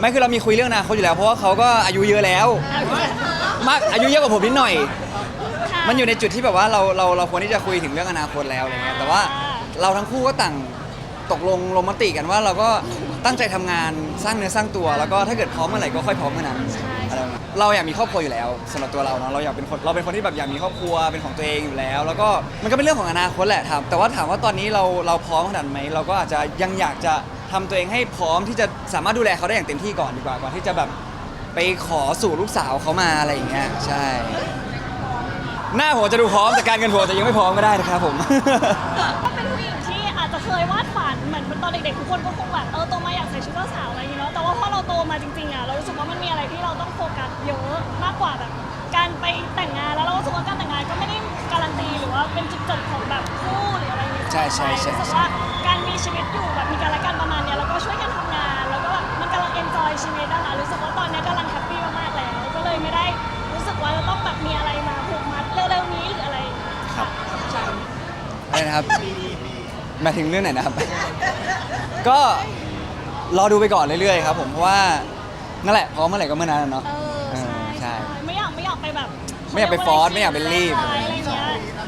ไม่คือเรามีคุยเรื่องอนาคตอยู่แล้ว เพราะว่าเขาก็อายุเยอะแล้ว มากอายุเยอะกว่าผมนิดหน่อยค่ะมันอยู่ในจุดที่แบบว่าเราเราเราควรที่จะคุยถึงเรื่องอนาคตแล้วอะไรเงี้ยแต่ว่าเราทั้งคู่ก็ต่างตกลงลงมติกันว่าเราก็ตั้งใจทำงานสร้างเนื้อสร้างตัว แล้วก็ถ้าเกิดพร้อมเมื่อไหร่ก็ค่อยพร้อมเมื่อนั้นอะไรประมาณนั้นเราอยากมีครอบครัวอยู่แล้วสำหรับตัวเราเนาะเราอยากเป็นคนเราเป็นคนที่แบบอยากมีครอบครัวเป็นของตัวเองอยู่แล้ว แล้วก็มันก็เป็นเรื่องของอนาคตแหละครับแต่ว่าถามว่าตอนนี้เราเราพร้อมขนาดไหมเราก็อาจจะยังอยากจะ ทำตัวเองให้พร้อมที่จะสามารถดูแลเขาได้อย่างเต็มที่ก่อนดีกว่าก่อนที่จะแบบไปขอสู่ลูกสาวเขามาอะไรอย่างเงี้ยใช่ หน้าผมจะดูพร้อมแต่การเงินผมจะยังไม่พร้อมก็ได้นะครับผม ก็เป็นผู้หญิงที่อาจจะเคยวาดฝันเหมือนตอนเด็กๆทุกคนก็คงแบบเออโตมาอยากใส่ชุดเจ้าสาวอะไรอย่างเงี้ยเนาะแต่ว่าพอเราโตมาจริงๆอะเรารู้สึกว่ามันมีอะไรที่เราต้องโฟกัสเยอะมากกว่าแบบ การไปแต่งงานแล้วเราก็รู้สึกว่าการแต่งงานก็ไม่ได้การันตีหรือว่าเป็นจุดจบของแบบคู่หรืออะไรอย่างเงี้ยใช่ใช่ใช่ รู้สึกว่าการมีชีวิตอยู่แบบมีกันและกันปร อะไรนะครับหมายถึงเรื่องไหนนะครับ ก็รอดูไปก่อนเรื่อยๆครับผมเพราะว่านั่นแหละพร้อมเมื่อไหร่ก็เมื่อนั้นอะเนาะ เออเออใช่ใช่ ใช่ไม่อยากไม่อยากไปแบบไม่อยากไปฟอร์สไม่อยากไปรีบ อะไรอย่างเงี้ย